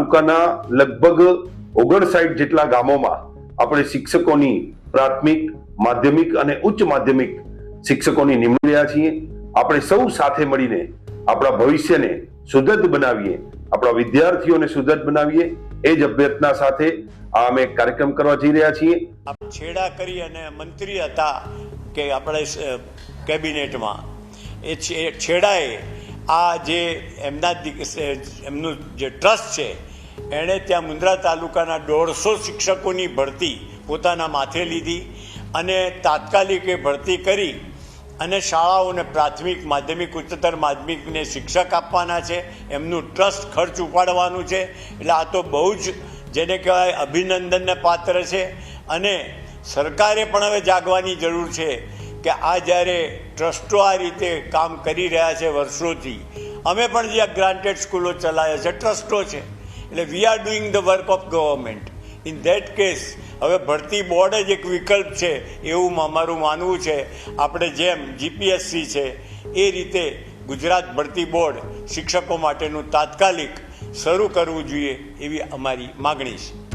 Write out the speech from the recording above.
તાલુકાના લગભગ ઓગણસાઠ જેટલા ગામોમાં આપણે શિક્ષકોની પ્રાથમિક, માધ્યમિક અને ઉચ્ચ માધ્યમિક શિક્ષકોની નિમણૂક રહ્યા છીએ. આપણે સૌ સાથે મળીને આપણા ભવિષ્યને સુદૃઢ બનાવીએ, આપણા વિદ્યાર્થીઓને સુદ્રઢ બનાવીએ. એ જ અભ્યર્થના સાથે આ અમે કાર્યક્રમ કરવા જઈ રહ્યા છીએ. છેડા કરી અને મંત્રી હતા કે આપણે કેબિનેટમાં. એ છેડાએ આ જે એમના એમનું જે ટ્રસ્ટ છે એણે ત્યાં મુન્દ્રા તાલુકાના દોઢસો શિક્ષકોની ભરતી પોતાના માથે લીધી અને તાત્કાલિક એ ભરતી કરી અને શાળાઓને પ્રાથમિક, માધ્યમિક, ઉચ્ચતર માધ્યમિકને શિક્ષક આપવાના છે. એમનું ટ્રસ્ટ ખર્ચ ઉપાડવાનું છે. એટલે આ તો બહુ જ જેને કહેવાય અભિનંદનને પાત્ર છે. અને સરકારે પણ હવે જાગવાની જરૂર છે કે આ જ્યારે ટ્રસ્ટો આ રીતે કામ કરી રહ્યા છે વર્ષોથી, અમે પણ જે ગ્રાન્ટેડ સ્કૂલો ચલાવે છે, ટ્રસ્ટો છે. એટલે we are doing the work of government in that case હવે ભરતી બોર્ડ જ એક વિકલ્પ છે, એવું અમારું માનવું છે. આપણે જેમ જીપીએસસી છે, એ રીતે ગુજરાત ભરતી બોર્ડ શિક્ષકો માટેનું તાત્કાલિક શરૂ કરવું જોઈએ એવી અમારી માગણી છે.